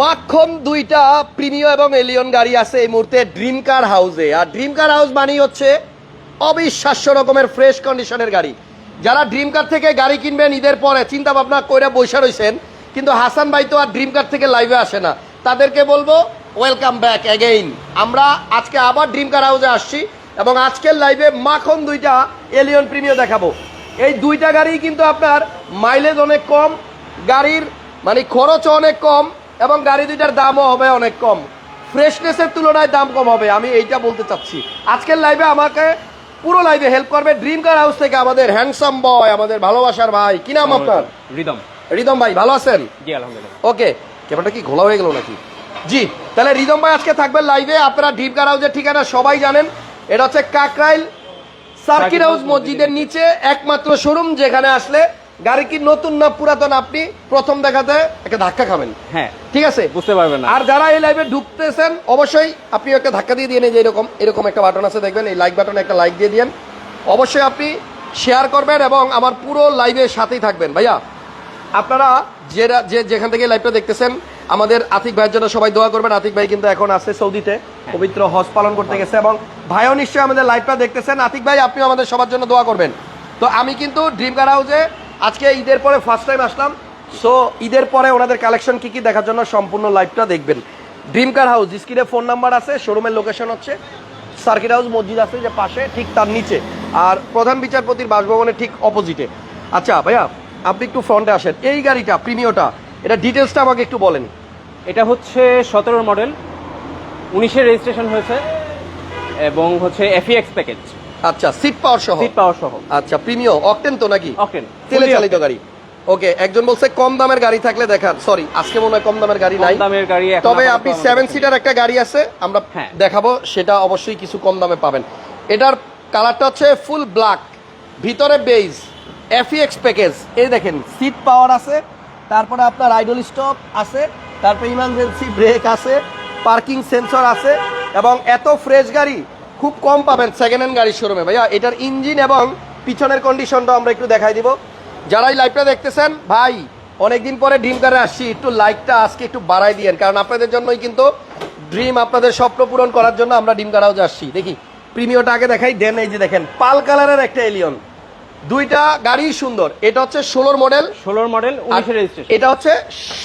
মাখন দুইটা প্রিমিয় এবং এলিয়ন গাড়ি আছে এই মুহূর্তে ড্রিম কার হাউসে আর ড্রিম কার হাউস মানেই হচ্ছে অবিশ্বাস্য রকমের ফ্রেশ কন্ডিশনের গাড়ি। যারা ড্রিম কার থেকে গাড়ি কিনবেন ঈদের পরে চিন্তা ভাবনা কইরা বৈশা রয়েছেন কিন্তু হাসান ভাই তো আর ড্রিম কার থেকে লাইভে আসে না। তাদেরকে বলব ওয়েলকাম ব্যাক অ্যাগেইন আমরা আজকে আবার ড্রিম কার হাউসে আসছি এবং আজকের লাইভে মাখন দুইটা, এলিয়ন প্রিমিয় দেখাবো। এই দুইটা গাড়ি কিন্তু আপনার মাইলেজ অনেক কম, গাড়ির মানে খরচ অনেক কম এবং গাড়ি দুইটার দামও হবে অনেক কম। ফ্রেশনেসের তুলনায় দাম কম হবে আমি এইটা বলতে চাচ্ছি। আজকের লাইভে আমাকে পুরো লাইভে হেল্প করবে ড্রিম কার হাউস থেকে আমাদের হ্যান্ডসাম বয় আমাদের ভালোবাসার ভাই। কি নাম আপনার? রিদম। রিদম ভাই ভালো আছেন? জি আলহামদুলিল্লাহ। ওকে ক্যামেরাটা কি ঘোলা হয়ে গেল নাকি? জি তাহলে রিদম ভাই আজকে থাকবেন লাইভে আপনারা ড্রিম কার হাউসের ঠিকানা সবাই জানেন। এটা হচ্ছে কাকরাইল সার্কিট হাউস মসজিদের নিচে একমাত্র শোরুম যেখানে আসলে গাড়ি কি নতুন না পুরাতন? আপনি প্রথম দেখাতে একটা ধাক্কা খাবেন। হ্যাঁ। ঠিক আছে? বুঝতে পারবেন না। আর যারা এই লাইভে ঢুকতেছেন অবশ্যই আপনি একটা ধাক্কা দিয়ে দিয়ে যে এরকম এরকম একটা বাটন আছে দেখবেন এই লাইক বাটনে একটা লাইক দিয়ে দিন অবশ্যই আপনি শেয়ার করবেন এবং আমার পুরো লাইভের সাথেই থাকবেন। ভাইয়া আপনারা যে যেখান থেকে লাইভটা দেখতেছেন আমাদের আতিক ভাইয়ের জন্য সবাই দোয়া করবেন। আতিক ভাই কিন্তু এখন আছে সৌদিতে পবিত্র হজ পালন করতে গেছে এবং ভাইও নিশ্চয়ই আমাদের লাইভটা দেখতেছেন। আতিক ভাই আপনিও আমাদের সবার জন্য দোয়া করবেন। তো আমি কিন্তু ড্রিম কার হাউসে আজকে ঈদের পরে ফার্স্ট টাইম আসলাম। সো ঈদের পরে ওনাদের কালেকশন কি কি দেখার জন্য সম্পূর্ণ লাইভটা দেখবেন। ড্রিম কার হাউস স্ক্রিনে ফোন নাম্বার আছে শোরুমের লোকেশন হচ্ছে সার্কিট হাউস মসজিদ আছে যে পাশে, ঠিক তার নিচে। আর প্রধান বিচারপতির বাসভবনের ঠিক অপোজিটে আচ্ছা ভাইয়া, আপনি একটু ফ্রন্টে আসেন। এই গাড়িটা প্রিমিয়টা এটা ডিটেলসটা আমাকে একটু বলেন। এটা হচ্ছে সতেরোর মডেল উনিশের রেজিস্ট্রেশন হয়েছে, এবং হচ্ছে এফিএক্স প্যাকেজ আচ্ছা সিট পাওয়ার সহ? সিট পাওয়ার সহ। আচ্ছা প্রিমিয় অকটেন তো নাকি? অকেন তেলে চালিত গাড়ি। ওকে একজন বলছে কম দামের গাড়ি থাকলে দেখান। সরি আজকে মনে হয় কম দামের গাড়ি নাই। দামের গাড়ি তবে আপনি সেভেন সিটার একটা গাড়ি আছে আমরা হ্যাঁ। দেখাবো সেটা অবশ্যই কিছু কম দামে পাবেন। এটার কালারটা হচ্ছে ফুল ব্ল্যাক ভিতরে বেজ এফিএক্স প্যাকেজ এই দেখেন সিট পাওয়ার আছে তারপরে আপনার আইডল স্টপ আছে তারপরে ইমার্জেন্সি ব্রেক আছে পার্কিং সেন্সর আছে এবং এত ফ্রেশ গাড়ি খুব কম পাবেন সেকেন্ড হ্যান্ড গাড়ির শোরুমে ভাইয়া এটার ইঞ্জিন এবং পিছনের কন্ডিশনটা আমরা একটু দেখাই দিব। যারাই লাইভটা দেখতেছেন ভাই অনেকদিন পরে ড্রিম কারে আসছি একটু লাইকটা আজকে একটু বাড়াই দিয়েন। কারণ আপনাদের জন্যই কিন্তু ড্রিম আপনাদের স্বপ্ন পূরণ করার জন্য আমরা ডিম কারাও আসছি দেখি প্রিমিয়টা আগে দেখাই দেন এই যে দেখেন পাল কালারের একটা এলিয়ন দুইটা গাড়ি সুন্দর। এটা হচ্ছে ষোলোর মডেল ষোলোর মডেল উনিশের এটা হচ্ছে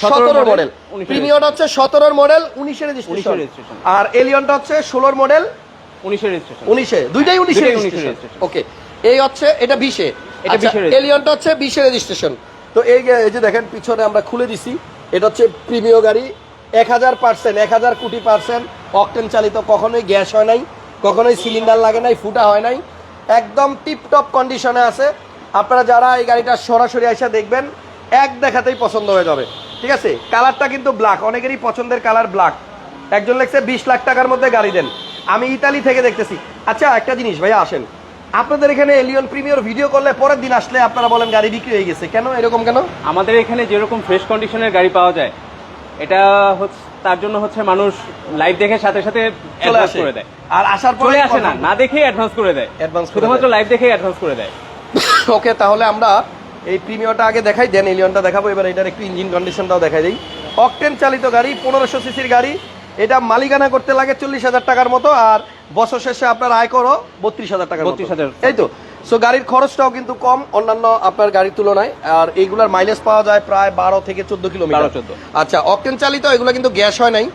সতেরোর মডেল 19 প্রিমিয়টা হচ্ছে সতেরোর মডেল উনিশের রেজিস্ট্রেশন আর এলিয়নটা হচ্ছে ষোলোর মডেল উনিশের রেজিস্ট্রেশন উনিশে দুইটাই উনিশে রেজিস্ট্রেশন registration। ওকে এই হচ্ছে এটা বিশে। এটা আচ্ছা 20 registration। এলিয়নটা হচ্ছে বিশে রেজিস্ট্রেশন তো এই যে- এই যে দেখেন পিছনে আমরা খুলে দিছি। এটা হচ্ছে প্রিমিয় গাড়ি। এক হাজার পার্সেন্ট এক হাজার কোটি পার্সেন্ট অকটেন চালিত কখনোই গ্যাস হয় নাই কখনোই সিলিন্ডার লাগে নাই ফুটা হয় নাই। একদম টিপটপ কন্ডিশনে আছে। আপনারা যারা এই গাড়িটা সরাসরি এসে দেখবেন এক দেখাতেই পছন্দ হয়ে যাবে। ঠিক আছে? কালারটা কিন্তু ব্ল্যাক অনেকেরই পছন্দের কালার ব্ল্যাক একজন লেখছে বিশ লাখ টাকার মধ্যে গাড়ি দেন। আমি ইতালি থেকে দেখতেছি। আচ্ছা একটা জিনিস ভাইয়া আসেন। আপনাদের এখানে এলিয়ন প্রিমিয়র ভিডিও করলে পরের দিন আসলে আপনারা বলেন গাড়ি বিক্রি হয়ে গেছে। কেন এরকম কেন? আমাদের এখানে যেরকম ফ্রেশ কন্ডিশনের গাড়ি পাওয়া যায় এটা হচ্ছে তার জন্য হচ্ছে মানুষ লাইভ দেখে সাথে সাথে অ্যাডভান্স করে দেয়। আর আসার পরে আসে না না দেখেই অ্যাডভান্স করে দেয়। অ্যাডভান্স শুধুমাত্র লাইভ দেখেই অ্যাডভান্স করে দেয়। ওকে তাহলে আমরা এই প্রিমিয়ারটা আগে দেখাই দেন এলিয়নটা দেখাবো। এবার এটার একটু ইঞ্জিন কন্ডিশনটাও দেখাই দিই। অকটেন চালিত গাড়ি পনেরোশো সিসির গাড়ি। এটা মালিকানা করতে লাগে চল্লিশ হাজার টাকার মতো আর বছর শেষে আপনার আয় করো বত্রিশ হাজার টাকার মতো। 32,000 এই তো সো গাড়ির খরচটাও কিন্তু কম অন্যান্য আপনার গাড়ির তুলনায় আর এইগুলার মাইলেজ পাওয়া যায় প্রায় বারো থেকে চোদ্দ কিলোমিটার। 12 14 আচ্ছা অকটেন চালিত এগুলো কিন্তু গ্যাস হয় নাই।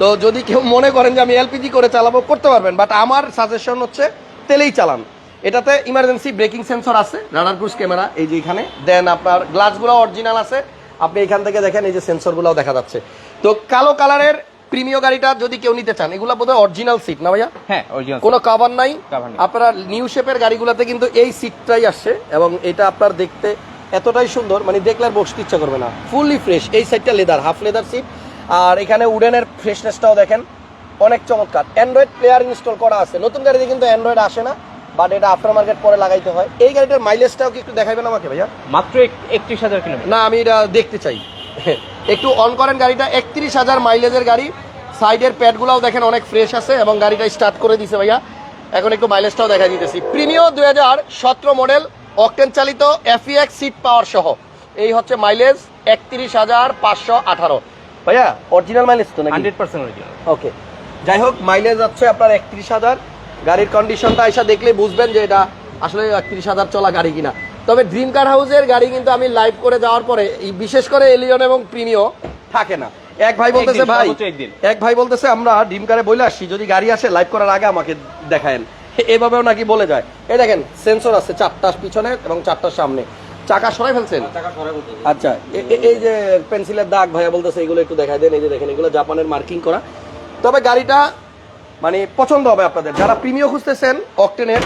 তো যদি কেউ মনে করেন যে আমি এলপিজি করে চালাবো করতে পারবেন বাট আমার সাজেশন হচ্ছে তেলেই চালান। এটাতে ইমার্জেন্সি ব্রেকিং সেন্সর আছে রাডার ক্রুজ ক্যামেরা এই যে এখানে। দেন আপনার গ্লাসগুলো অরিজিনাল আছে। আপনি এখান থেকে দেখেন এই যে সেন্সরগুলোও দেখা যাচ্ছে। তো কালো কালারের প্রিমিয় গাড়িটা যদি কেউ নিতে চান এগুলো বোধহয় অরিজিনাল সিট না ভাইয়া? হ্যাঁ অরিজিনাল কোনো কাভার নাই। আপনারা নিউ শেপের গাড়িগুলোতে কিন্তু এই সিটটাই আসছে এবং এটা আপনার দেখতে এতটাই সুন্দর মানে দেখলে আর বসতে ইচ্ছা করবে না। ফুললি ফ্রেশ এই সাইডটা লেদার হাফ লেদার সিট আর এখানে উডেনের ফ্রেশনেসটাও দেখেন অনেক চমৎকার। অ্যান্ড্রয়েড প্লেয়ার ইনস্টল করা আছে। নতুন গাড়িতে কিন্তু অ্যান্ড্রয়েড আসে না বাট এটা আফটার মার্কেট পরে লাগাইতে হয়। এই গাড়িটার মাইলেজটাও কি একটু দেখাবেন আমাকে ভাইয়া? মাত্র একত্রিশ হাজার কিলোমিটার। না আমি এটা দেখতে চাই। একটু অন করেন গাড়িটা একত্রিশ হাজার মাইলেজের গাড়ি। সাইডের প্যাডগুলোও দেখেন অনেক ফ্রেশ আছে এবং গাড়িটা স্টার্ট করে দিছে ভাইয়া। এখন একটু মাইলেজটাও দেখা দিতেছি। প্রিমিও দুই হাজার সতেরো মডেল অকটেন চালিত এফিএক্স সিট পাওয়ার সহ। এই হচ্ছে মাইলেজ একত্রিশ হাজার পাঁচশো আঠারো। ভাইয়া অরিজিনাল মাইলেজ তো নাকি? হান্ড্রেড পার্সেন্ট অরিজিনাল ওকে যাই হোক মাইলেজ যাচ্ছে আপনার একত্রিশ হাজার। গাড়ির কন্ডিশনটা এসে দেখলে বুঝবেন যে এটা আসলে একত্রিশ হাজার চলা গাড়ি কিনা। তবে ড্রিম কার হাউসের গাড়ি কিন্তু আমি লাইভ করে যাওয়ার পরে বিশেষ করে এলিয়ন এবং প্রিমিও থাকে না। এক ভাই বলতেছে ভাই এক ভাই বলতেছে আমরা ড্রিম কারে বলে আসছি যদি গাড়ি আসে লাইভ করার আগে আমাকে দেখায়েন। এভাবেও নাকি বলে যায়। এই দেখেন সেন্সর আছে চারটার পিছনে এবং চারটার সামনে। চাকা সরাই ফেলছেন? আচ্ছা এ- এ- এই যে পেন্সিলের দাগ ভাইয়া বলতেছে এগুলো একটু দেখাই দেন। এই যে দেখেন এগুলো জাপানের মার্কিং করা। তবে গাড়িটা মানে পছন্দ হবে আপনাদের। যারা প্রিমিয় খুঁজতেছেন অকটেনের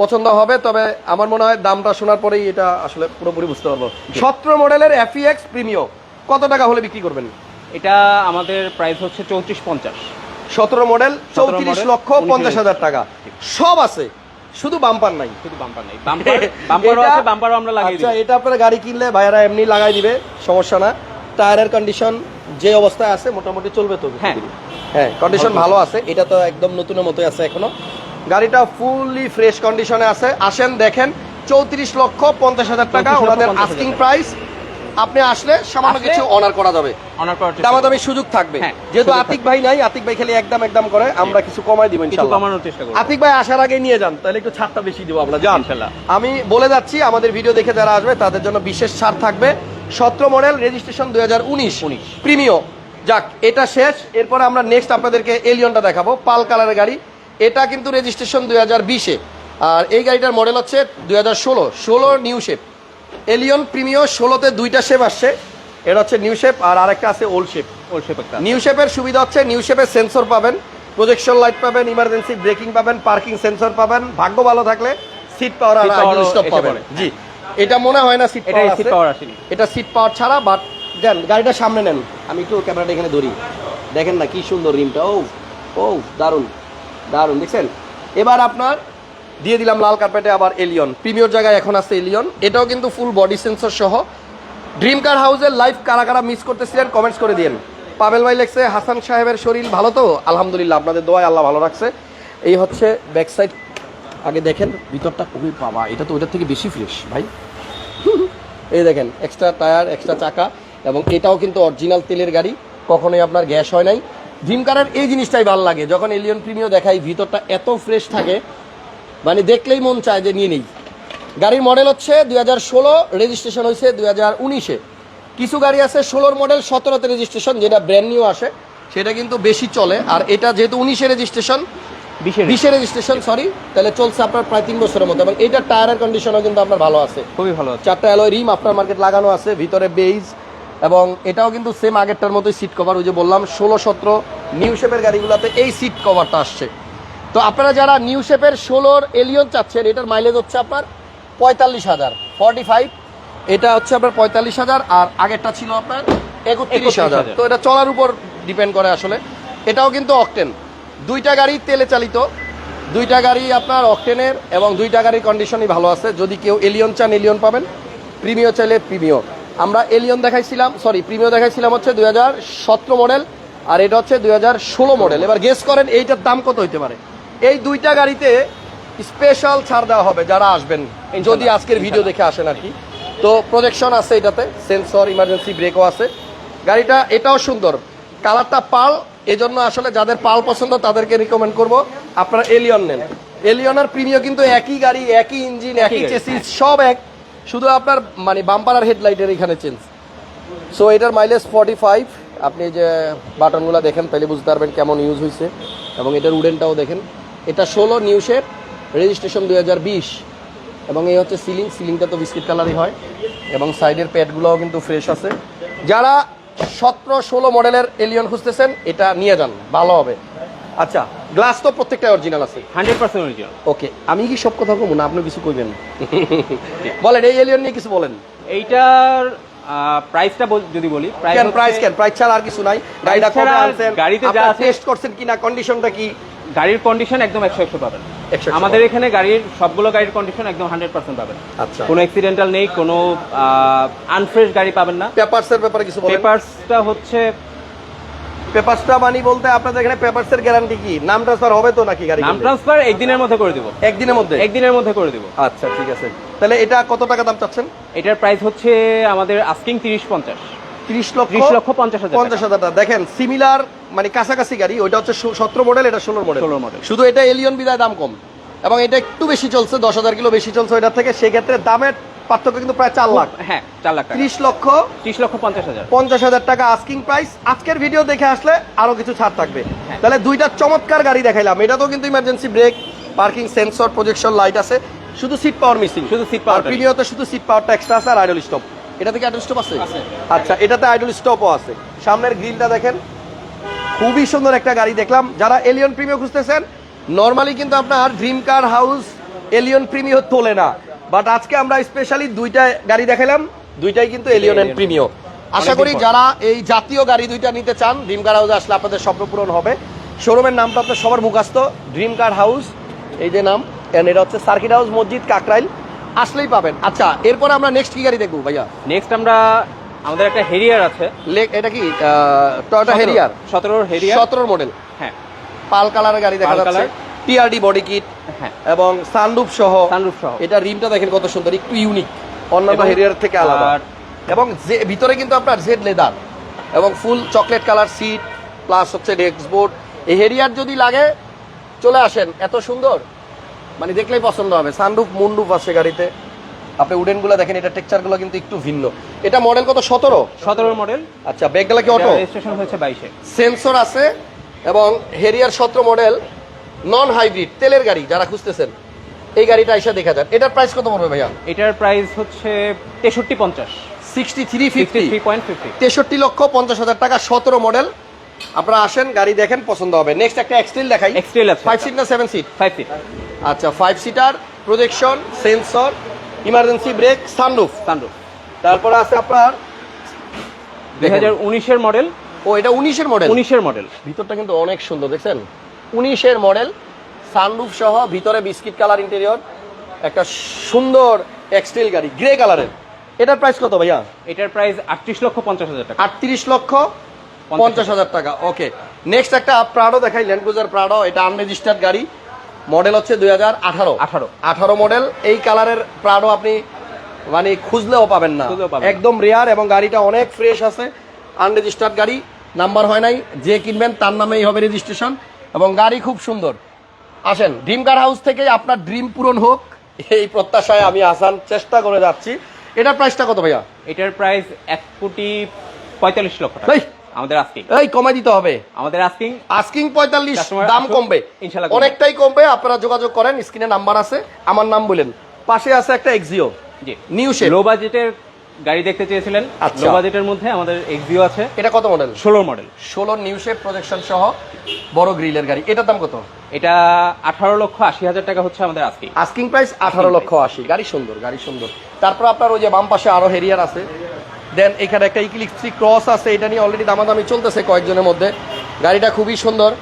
পছন্দ হবে তবে আমার মনে হয় দামটা শোনার পরেই এটা আসলে পুরোপুরি বুঝতে পারব। সতেরো মডেলের এফিএক্স প্রিমিয় কত টাকা হলে বিক্রি করবেন? এটা আমাদের প্রাইস হচ্ছে চৌত্রিশ পঞ্চাশ। সতেরো মডেল 17 চৌত্রিশ লক্ষ পঞ্চাশ হাজার টাকা। সব আছে শুধু বাম্পার নাই। শুধু বাম্পার নেই। বাম্পার বাম্পারও আছে বাম্পারও আমরা লাগিয়ে আচ্ছা এটা আপনারা গাড়ি কিনলে ভাইয়ারা এমনি লাগাই দিবে সমস্যা না। টায়ারের কন্ডিশন যে অবস্থায় আছে মোটামুটি চলবে তো। হ্যাঁ। হ্যাঁ কন্ডিশন ভালো আছে এটা তো একদম নতুনের মতোই আছে এখনও। গাড়িটা ফুললি ফ্রেশ কন্ডিশনে আছে। আসেন দেখেন চৌত্রিশ লক্ষ পঞ্চাশ হাজার টাকা ওনাদের 50 আস্কিং প্রাইস আপনি আসলে সামান্য কিছু অনার করা যাবে। দামাদামি সুযোগ থাকবে। হ্যাঁ, যেহেতু আতিক ভাই নাই আতিক ভাই খালি একদম একদম করে আমরা কিছু কমাই দিব কমানোর চেষ্টা করব। আতিক ভাই আসার আগে নিয়ে যান তাহলে একটু ছাড়টা বেশি দিব আমরা যান। আমি বলে যাচ্ছি আমাদের ভিডিও দেখে যারা আসবে তাদের জন্য বিশেষ ছাড় থাকবে। সতেরো মডেল রেজিস্ট্রেশন দুই হাজার উনিশ। 19 প্রিমিয় যাক এটা শেষ। এরপরে আমরা নেক্সট আপনাদেরকে এলিয়নটা দেখাবো পাল কালারের গাড়ি। এটা কিন্তু রেজিস্ট্রেশন দুই হাজার বিশে। আর এই গাড়িটার মডেল হচ্ছে দুই হাজার ষোলো ষোলো নিউ শেপ এলিয়ন প্রিমিয় ষোলোতে দুইটা শেপ আসছে। এটা হচ্ছে নিউ শেপ আর আরেকটা আছে ওল্ড শেপ ওর শেপ একটা। নিউ শেপের সুবিধা হচ্ছে নিউ শেপের সেন্সর পাবেন প্রজেকশন লাইট পাবেন ইমার্জেন্সি ব্রেকিং পাবেন পার্কিং সেন্সর পাবেন ভাগ্য ভালো থাকলে সিট পাওয়ার আর আইডল স্টপ পাবেন। জি এটা মনে হয় না সিট পাওয়ার সিট পাওয়ার আসেনি। এটা সিট পাওয়ার ছাড়া বাট দেন গাড়িটা সামনে নেন। আমি একটু ক্যামেরাটা এখানে ধরি। দেখেন না কি সুন্দর রিমটা। ও ও দারুণ দারুণ দেখছেন? এবার আপনার দিয়ে দিলাম লাল কার্পেটে আবার এলিয়ন। প্রিমিয়র জায়গায় এখন আছে এলিয়ন। এটাও কিন্তু ফুল বডি সেন্সর সহ। ড্রিম কার হাউসের লাইভ কারা কারা মিস করতেছিলেন কমেন্টস করে দিন পাবেল ভাই লেখছে, হাসান সাহেবের শরীর ভালো তো? আলহামদুলিল্লাহ, আপনাদের দোয়ায় আল্লাহ ভালো রাখছে। এই হচ্ছে ব্যাক সাইড আগে দেখেন, ভিতরটা খুবই পাবা এটা তো ওইটার থেকে বেশি ফ্রেশ ভাই। এই দেখেন এক্সট্রা টায়ার এক্সট্রা চাকা, এবং এটাও কিন্তু অরিজিনাল তেলের গাড়ি। কখনোই আপনার গ্যাস হয় নাই। ড্রিম কারের এই জিনিসটাই ভালো লাগে। যখন এলিয়ন প্রিমিও দেখাই ভিতরটা এত ফ্রেশ থাকে মানে দেখলেই মন চায় যে নিয়ে নেই। গাড়ির মডেল হচ্ছে দুই হাজার ষোলো রেজিস্ট্রেশন হয়েছে দুই হাজার উনিশে। কিছু গাড়ি আছে ষোলোর মডেল সতেরোতে রেজিস্ট্রেশন যেটা ব্র্যান্ড নিউ আসে। সেটা কিন্তু বেশি চলে। আর এটা যেহেতু উনিশে রেজিস্ট্রেশন বিশে রেজিস্ট্রেশন। সরি তাহলে চলছে আপনার প্রায় তিন বছরের মতো এবং এটা টায়ারের কন্ডিশনও কিন্তু আপনার ভালো আছে। খুবই ভালো চারটা অ্যালয় রিম আপনার মার্কেট লাগানো আছে ভিতরে বেইজ এবং এটাও কিন্তু সেম আগেরটার মতোই সিট কভার ওই যে বললাম ষোলো সতেরো নিউ শেপের গাড়িগুলোতে এই সিট কভারটা আসছে। তো আপনারা যারা নিউ শেপের ষোলোর এলিয়ন চাচ্ছেন এটার মাইলেজ হচ্ছে আপনার পঁয়তাল্লিশ হাজার ফর্টি ফাইভ এটা হচ্ছে আপনার পঁয়তাল্লিশ হাজার আর আগেরটা ছিল আপনার একত্রিশ হাজার। তো এটা চলার উপর ডিপেন্ড করে আসলে। এটাও কিন্তু অকটেন দুইটা গাড়ি তেলে চালিত দুইটা গাড়ি আপনার অকটেনের এবং দুইটা গাড়ির কন্ডিশনই ভালো আছে। যদি কেউ এলিয়ন চান এলিয়ন পাবেন। প্রিমিও চাইলে প্রিমিও আমরা এলিয়ন দেখাইছিলাম সরি প্রিমিও দেখাইছিলাম হচ্ছে দুই হাজার সতেরো মডেল আর এটা হচ্ছে দুই হাজার ষোলো মডেল এবার গেস করেন এইটার দাম কত হইতে পারে? এই দুইটা গাড়িতে স্পেশাল ছাড় দেওয়া হবে যারা আসবেন যদি আজকের ভিডিও দেখে আসেন আর কি। তো প্রজেকশন আছে এটাতে সেন্সর ইমার্জেন্সি ব্রেকও আছে। গাড়িটা এটাও সুন্দর। কালারটা পাল এজন্য আসলে যাদের পাল পছন্দ তাদেরকে রিকমেন্ড করব। আপনারা এলিয়ন নেন। এলিয়নের প্রিমিয় কিন্তু একই গাড়ি একই ইঞ্জিন একই চেসিস সব এক। শুধু আপনার মানে বাম্পার আর হেডলাইটের এখানে চেঞ্জ সো এটার মাইলেজ ফর্টি ফাইভ আপনি যে বাটনগুলো দেখেন, তাহলে বুঝতে পারবেন কেমন ইউজ হয়েছে এবং এটার উডেনটাও দেখেন। এটা ষোলো নিউ শেপ রেজিস্ট্রেশন দুই হাজার বিশ। এবং এই হচ্ছে সিলিং সিলিংটা তো বিস্কিট কালারই হয়। এবং সাইডের প্যাডগুলোও কিন্তু ফ্রেশ আছে। যারা সতেরো ষোলো মডেলের এলিয়ন খুঁজতেছেন, এটা নিয়ে যান। ভালো হবে। আচ্ছা গ্লাস তো প্রত্যেকটা অরিজিনাল আছে। হান্ড্রেড পার্সেন্ট অরিজিনাল ওকে আমি কি সব কথা কমু না? আপনি কিছু কইবেন। বলেন এই এলিয়ন নিয়ে কিছু বলেন। এইটার প্রাইসটা যদি বলি কেন প্রাইস কেন? প্রাইস ছাড়া আর কিছু নাই। গাড়িটা কবে আনছেন? গাড়িতে যা আছে- টেস্ট করছেন কিনা? কন্ডিশনটা কি? গাড়ির কন্ডিশন একদম একশো একশো পাবেন। আমাদের এখানে গাড়ির সবগুলো গাড়ির কন্ডিশন একদম হান্ড্রেড পার্সেন্ট পাবেন। আচ্ছা। কোনো অ্যাক্সিডেন্টাল নেই কোনো আনফ্রেশ গাড়ি পাবেন না। পেপারসের ব্যাপারে কিছু পেপারসটা হচ্ছে পেপারসটা মানি বলতে আপনাদের এখানে পেপারসের গ্যারান্টি কি? নাম ট্রান্সফার হবে তো নাকি গাড়ি নাম ট্রান্সফার একদিনের মধ্যে করে দিব। একদিনের মধ্যে? একদিনের মধ্যে করে দিব। আচ্ছা ঠিক আছে। তাহলে এটা কত টাকা দাম চাচ্ছেন? এটার প্রাইস হচ্ছে আমাদের আস্কিং তিরিশ পঞ্চাশ। ত্রিশ লক্ষ ত্রিশ লক্ষ পঞ্চাশ হাজার পঞ্চাশ হাজার টাকা। দেখেন সিমিলার মানে কাছাকাছি গাড়ি ওইটা হচ্ছে সতেরো মডেল এটা ষোলো মডেল 16 model। শুধু এটা এলিয়ন বিদায় দাম কম। এবং এটা একটু বেশি চলছে দশ হাজার কিলো বেশি চলছে ওইটার থেকে সেক্ষেত্রে দামের পার্থক্য কিন্তু প্রায় চার লাখ। হ্যাঁ চার লাখ ত্রিশ লক্ষ ত্রিশ লক্ষ পঞ্চাশ হাজার। পঞ্চাশ হাজার টাকা আস্কিং প্রাইস আজকের ভিডিও দেখে আসলে আরও কিছু ছাড় থাকবে। হ্যাঁ। তাহলে দুইটা চমৎকার গাড়ি দেখাইলাম। এটাতেও কিন্তু emergency brake parking sensor projection light আছে। শুধু সিট পাওয়ার মিসিং শুধু seat পাওয়ার প্রিমিয়তে শুধু সিট পাওয়ারটা এক্সট্রা আছে আর আইডল স্টপ এটা থেকে আইডল স্টপ আছে? আছে। আচ্ছা এটাতে আইডল স্টপও আছে। সামনের গ্রিলটা দেখেন। খুবই সুন্দর একটা গাড়ি দেখলাম। যারা এলিয়ন প্রিমিও খুঁজতেছেন নর্মালি কিন্তু আপনার Dream Car House Allion Premio তোলে না। বাট আজকে আমরা স্পেশালি দুইটা গাড়ি দেখালাম। দুইটাই কিন্তু এলিয়ন এন্ড। প্রিমিও আশা করি যারা এই জাতীয় গাড়ি দুইটা নিতে চান ড্রিম কার হাউসে আসলে আপনাদের স্বপ্ন পূরণ হবে। শোরুমের নামটা আপনার সবার মুখাস্ত ড্রিম কার হাউস এই যে নাম। And এটা হচ্ছে সার্কিট হাউস মসজিদ কাকরাইল আসলেই পাবেন। আচ্ছা এরপর আমরা নেক্সট কি গাড়ি দেখব ভাইয়া? নেক্সট আমরা আমাদের একটা হেরিয়ার আছে। লেক এটা কি? টয়োটা হেরিয়ার সতেরোর হেরিয়ার সতেরো মডেল হ্যাঁ। পাল কালারের গাড়ি দেখা যাচ্ছে। টিআরডি বডি কিট হ্যাঁ। এবং সানরুফ সহ সানরুফ সহ। এটা রিমটা দেখেন কত সুন্দর একটু ইউনিক। অন্যান্য হেরিয়ার থেকে আলাদা। এবং যে- ভিতরে কিন্তু আপনার জেড লেদার এবং full chocolate colour seat plus হচ্ছে ডেস্ক বোর্ড এই হেরিয়ার যদি লাগে চলে আসেন। এত সুন্দর। মানে দেখলেই পছন্দ হবে। সানরুফ মুন্ডুফ আছে গাড়িতে। আপনি উডেনগুলো দেখেন এটা টেক্সচারগুলো কিন্তু একটু ভিন্ন। এটা মডেল কত? সতেরো? সতেরোর মডেল আচ্ছা ব্যাগগুলো কি অটো রেজিস্ট্রেশন হয়েছে বাইশে। সেন্সর আছে এবং হেরিয়ার সতেরো মডেল নন হাইব্রিড তেলের গাড়ি যারা খুঁজতেছেন এই গাড়িটা এসে দেখা যান এটার প্রাইস কত পড়বে ভাইয়া? এটার প্রাইস হচ্ছে তেষট্টি পঞ্চাশ। সিক্সটি থ্রি ফিফটি তেষট্টি লক্ষ পঞ্চাশ হাজার টাকা সতেরো মডেল আপনারা আসেন গাড়ি দেখেন পছন্দ হবে। নেক্সট একটা এক্সটেল দেখাই। এক্সট্রেল আছে। ফাইভ সিট না সেভেন সিট ফাইভ সিট আচ্ছা five seater projection sensor emergency brake sunroof sunroof তারপরে আছে আপনার দুই হাজার উনিশের মডেল ও এটা উনিশের মডেল উনিশের মডেল ভিতরটা কিন্তু অনেক সুন্দর দেখছেন? উনিশের মডেল সানরুফ সহ ভিতরে বিস্কিট কালার ইন্টেরিয়র একটা সুন্দর এক্সটেল গাড়ি গ্রে কালারের। এটার প্রাইস কত ভাইয়া? এটার প্রাইস আটত্রিশ লক্ষ পঞ্চাশ হাজার টাকা। আটত্রিশ লক্ষ পঞ্চাশ হাজার। টাকা ওকে নেক্সট একটা প্রাডো দেখাই ল্যান্ড ক্রুজার প্রাডো এটা আনরেজিস্টার্ড গাড়ি। মডেল হচ্ছে দুই হাজার আঠারো। 18 আঠারো মডেল এই কালারের প্রাডো আপনি মানে খুঁজলেও পাবেন না। খুঁজলেও পাবেন না। একদম রেয়ার এবং গাড়িটা অনেক ফ্রেশ আছে আনরেজিস্টার্ড গাড়ি নাম্বার হয় নাই যে কিনবেন তার নামেই হবে রেজিস্ট্রেশন এবং গাড়ি খুব সুন্দর। আসেন ড্রিম কার হাউস থেকে আপনার ড্রিম পূরণ হোক এই প্রত্যাশায় আমি আসান চেষ্টা করে যাচ্ছি। এটার প্রাইসটা কত ভাইয়া? এটার প্রাইস এক কোটি পঁয়তাল্লিশ লক্ষ টাকা। আমাদের আস্কিং এই কমাই দিতে হবে। আমাদের আস্কিং আস্কিং পঁয়তাল্লিশ দাম কমবে। ইনশাল্লাহ অনেকটাই কমবে আপনারা যোগাযোগ করেন স্ক্রিনে নাম্বার আছে। আমার নাম বলেন। পাশে আছে একটা এক্সিও জি। নিউ লো বাজেটের গাড়ি দেখতে চেয়েছিলেন। আচ্ছা। লো বাজেটের মধ্যে আমাদের এক্সিও আছে। এটা কত মডেল ষোলো মডেল ষোলো নিউ শেপ প্রজেকশন সহ বড় গ্রিলের গাড়ি। এটার দাম কত? এটা আঠারো লক্ষ আশি হাজার টাকা হচ্ছে আমাদের আস্কিং আস্কিং প্রাইস আঠারো লক্ষ আশি। গাড়ি সুন্দর গাড়ি সুন্দর। তারপর আপনার ওই যে বাম পাশে আরও হেরিয়ার আছে। দেন এখানে একটা ইকলিক্সি ক্রস আছে। এটা নিয়ে অলরেডি দামাদামি চলতেছে কয়েকজনের মধ্যে। গাড়িটা খুবই সুন্দর।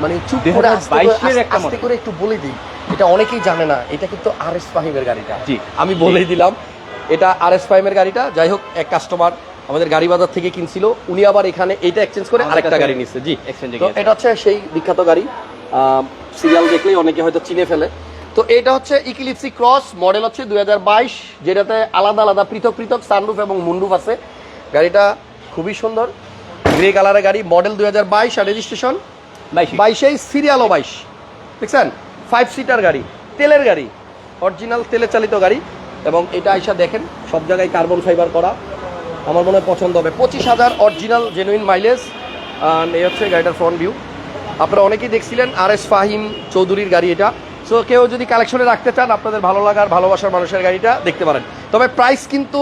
মানে চুপ করে আস্তে করে- 2022 এর একটা আস্তে করে একটু বলে দিই। এটা অনেকেই জানে না। এটা কিন্তু আর এস ফাহিমের গাড়িটা। জি। আমি বলেই দিলাম। এটা আর এস ফাহিমের গাড়িটা। যাই হোক এক কাস্টমার আমাদের গাড়ি বাজার থেকে কিনছিল। উনি আবার এখানে এটা এক্সচেঞ্জ করে আরেকটা গাড়ি নিচ্ছে জি। তো এটা হচ্ছে সেই বিখ্যাত গাড়ি। সিরিয়াল দেখলেই অনেকে হয়তো চিনে ফেলে। তো এটা হচ্ছে ইকিলিপসি ক্রস মডেল হচ্ছে দুই যেটাতে আলাদা আলাদা পৃথক পৃথক সানরুফ এবং মুন্ডুফ আছে। গাড়িটা খুবই সুন্দর। গ্রে কালারের গাড়ি মডেল দুই হাজার বাইশ আর রেজিস্ট্রেশন বাইশে। সিরিয়ালও বাইশ। দেখছেন? ফাইভ সিটার গাড়ি তেলের গাড়ি অরিজিনাল তেলে চালিত গাড়ি। এবং এটা আইসা দেখেন সব জায়গায় কার্বন ফাইবার করা। আমার মনে হয় পছন্দ হবে। পঁচিশ হাজার অরিজিনাল জেনুইন মাইলেজ এই হচ্ছে গাড়িটার ফ্রন্ট ভিউ আপনারা অনেকেই দেখছিলেন আর এস ফাহিম চৌধুরীর গাড়ি এটা। সো কেউ যদি কালেকশনে রাখতে চান আপনাদের ভালো লাগার ভালোবাসার মানুষের গাড়িটা দেখতে পারেন। তবে প্রাইস কিন্তু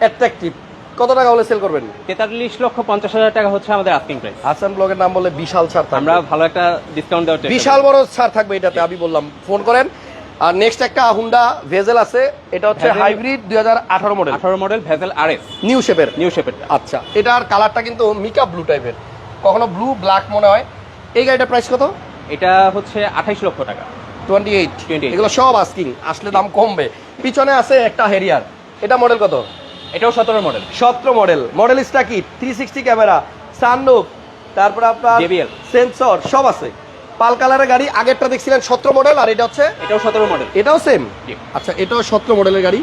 অ্যাট্রাকটিভ কত টাকা হলে সেল করবেন? তেতাল্লিশ লক্ষ পঞ্চাশ হাজার টাকা হচ্ছে আমাদের আস্কিং প্রাইস হাসান ব্লগের নাম বলে বিশাল ছাড়। আমরা ভালো একটা ডিসকাউন্ট দেওয়ার বিশাল বড় ছাড় থাকবে এটাতে আমি বললাম। ফোন করেন আর নেক্সট একটা হুন্ডা ভেজেল আছে এটা হচ্ছে হাইব্রিড দুই হাজার আঠারো মডেল আঠারো model Vezel R S new শেপের নিউ শেপের আচ্ছা এটার কালারটা কিন্তু মিকা ব্লু টাইপের কখনো ব্লু ব্ল্যাক মনে হয়। এই গাড়িটার প্রাইস কত? এটা হচ্ছে আঠাইশ লক্ষ টাকা। টোয়েন্টি এইট 28 এগুলো সব আস্কিং আসলে দাম কমবে। পিছনে আছে একটা হেরিয়ার এটা মডেল কত? এটাও সতেরো মডেল সতেরো মডেল মডেলিস্টটা কি? থ্রি সিক্সটি ক্যামেরা সানরুফ তারপরে আপনার সেন্সর সব আছে। পাল কালারের গাড়ি আগেরটা দেখছিলেন সতেরো মডেল আর এটা হচ্ছে? এটাও সতেরো মডেল এটাও সেম আচ্ছা এটাও সতেরো মডেলের গাড়ি।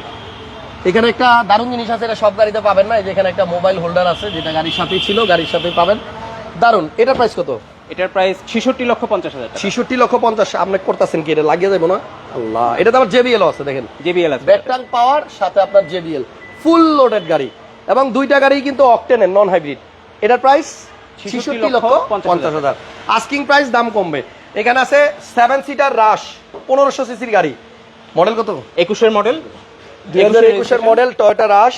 এখানে একটা দারুণ জিনিস আছে এটা সব গাড়িতে পাবেন না। এখানে একটা মোবাইল হোল্ডার আছে যেটা গাড়ির সাথেই ছিল গাড়ির সাথেই পাবেন। দারুণ। এটার প্রাইস কত? এটার প্রাইস ছিষট্টি লক্ষ পঞ্চাশ হাজার টাকা। ছিষট্টি লক্ষ পঞ্চাশ আপনি করতেছেন কি? এটা লাগিয়ে যাব না? আল্লাহ এটা তো আমার জেবিএল আছে দেখেন। জেবিএল আছে। ব্যাকটাং পাওয়ার সাথে আপনার জেবিএল ফুল লোডেড গাড়ি। এবং দুইটা গাড়ি কিন্তু অকটেনের নন হাইব্রিড এটার প্রাইস ছিষট্টি লক্ষ পঞ্চাশ হাজার। আস্কিং প্রাইস দাম কমবে। এখানে আছে সেভেন সিটার রাশ পনেরোশো সিসির গাড়ি। মডেল কত? একুশের মডেল দুই হাজার একুশের মডেল টয়োটা রাশ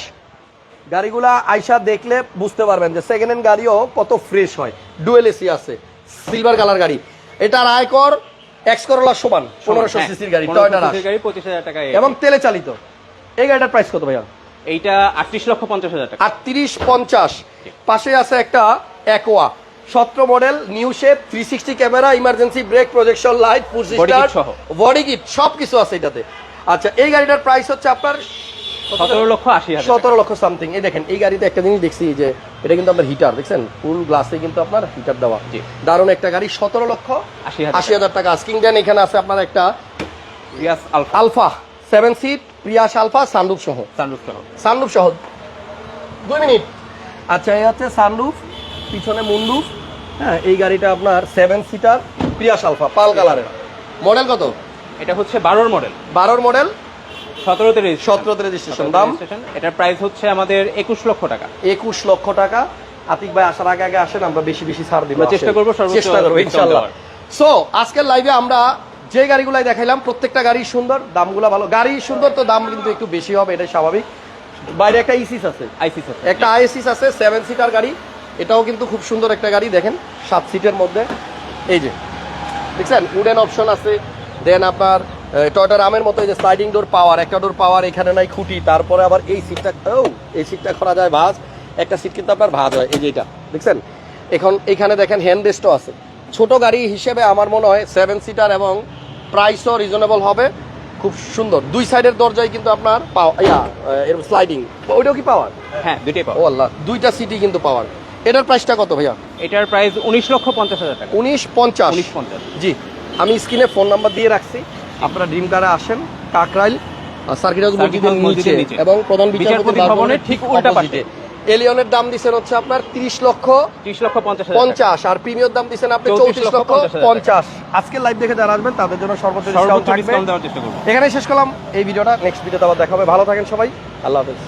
গাড়িগুলা আইসা দেখলে বুঝতে পারবেন যে সেকেন্ড হ্যান্ড গাড়িও কত ফ্রেশ হয়। ডুয়েল এসি আছে সিলভার কালার গাড়ি। এটার আয়কর এক্স করোলা সমান পনেরোশো হ্যাঁ, সিসির গাড়ি টয়োটা রাশ টাকা এবং তেলে চালিত। এই গাড়িটার প্রাইস কত ভাইয়া? এইটা আটত্রিশ লক্ষ পঞ্চাশ হাজার টাকা। আটত্রিশ পঞ্চাশ। পাশে আছে একটা অ্যাকোয়া সত্র model new shape three sixty camera emergency brake projection light push সহ। বডি কিট সব কিছু আছে এটাতে। আচ্ছা এই গাড়িটার প্রাইস হচ্ছে আপনার সতেরো লক্ষ আশি সতেরো লক্ষ সামথিং এই দেখেন এই গাড়িতে একটা জিনিস দেখছি যে এটা কিন্তু আপনার হিটার দেখছেন? ফুল গ্লাসে কিন্তু আপনার হিটার দেওয়া। দারুণ একটা গাড়ি সতেরো লক্ষ আশি হাজার টাকা। আস্কিং দেন এখানে আছে আপনার একটা Alpha Alpha seven seat Prius Alpha sunroof সহ। সানরুফ সহ। সানরুফ সহ। দুই মিনিট। আচ্ছা এই হচ্ছে সানরুফ পিছনে মুন্ডুফ হ্যাঁ এই গাড়িটা আপনার seven seater Prius Alpha pearl কালারের। মডেল কত? এটা হচ্ছে বারোর মডেল। বারোর মডেল? সতেরোতে সতেরোতে রেজিস্ট্রেশন দাম? এটার প্রাইস হচ্ছে আমাদের একুশ লক্ষ টাকা। একুশ লক্ষ টাকা। আতিক ভাই আসার আগে আগে আসেন আমরা বেশি বেশি ছাড় দিব চেষ্টা করব চেষ্টা করব ইনশাল্লাহ। সো আজকের লাইভে আমরা যে গাড়িগুলাই দেখাইলাম প্রত্যেকটা গাড়ি সুন্দর দামগুলো ভালো। গাড়ি সুন্দর তো দাম কিন্তু একটু বেশি হবে এটাই স্বাভাবিক। বাইরে একটা ইসিস আছে। আইসিস আছে। একটা আইএসিস আছে সেভেন সিটার গাড়ি। এটাও কিন্তু খুব সুন্দর একটা গাড়ি দেখেন সাত সিটের মধ্যে। এই যে দেখছেন? উডেন অপশন আছে দেন আপনার টয়টার আমের মতো এই যে স্লাইডিং ডোর পাওয়ার একটা ডোর পাওয়ার এখানে নাই খুঁটি তারপরে আবার এই সিটটা ও এই সিটটা করা যায় ভাঁজ একটা সিট কিন্তু আপনার ভাজ হয় এই যে এটা দেখছেন? এখন এখানে দেখেন হ্যান্ড রেস্টও আছে। ছোট গাড়ি হিসেবে আমার মনে হয় সেভেন সিটার এবং প্রাইসও রিজনেবল হবে খুব সুন্দর। দুই সাইডের দরজায় কিন্তু আপনার পাওয়া ইয়া এর স্লাইডিং ওইটাও কি পাওয়ার হ্যাঁ দুইটাই ও পাবো আল্লাহ দুইটা সিটি কিন্তু পাওয়ার এটার প্রাইসটা কত ভাইয়া? এটার প্রাইস উনিশ লক্ষ পঞ্চাশ হাজার টাকা। উনিশ পঞ্চাশ। উনিশ পঞ্চাশ। জি আমি স্ক্রিনে ফোন নাম্বার দিয়ে রাখছি। আপনারা ড্রিম কারে আসেন কাকরাইল সার্কিট হাউস সার্কিট মসজিদের নিচে। এবং প্রধান বিচারপতি ভবনের ঠিক উল্টা উল্টা এলিয়নের দাম দিছেন হচ্ছে আপনার তিরিশ লক্ষ ত্রিশ লক্ষ পঞ্চাশ আর প্রিমিয়র দাম দিছেন আপনি 34 চৌত্রিশ লক্ষ লক্ষ 50 হাজার পঞ্চাশ। আজকের লাইভ দেখে যারা আসবেন তাদের জন্য সর্বোচ্চ ডিসকাউন্ট সর্বোচ্চ থাকবে। ডিসকাউন্ট দেওয়ার চেষ্টা করব। এখানে শেষ করলাম। এই ভিডিওটা নেক্সট ভিডিওতে আবার দেখা হবে। ভালো থাকেন সবাই। আল্লাহ হাফেজ।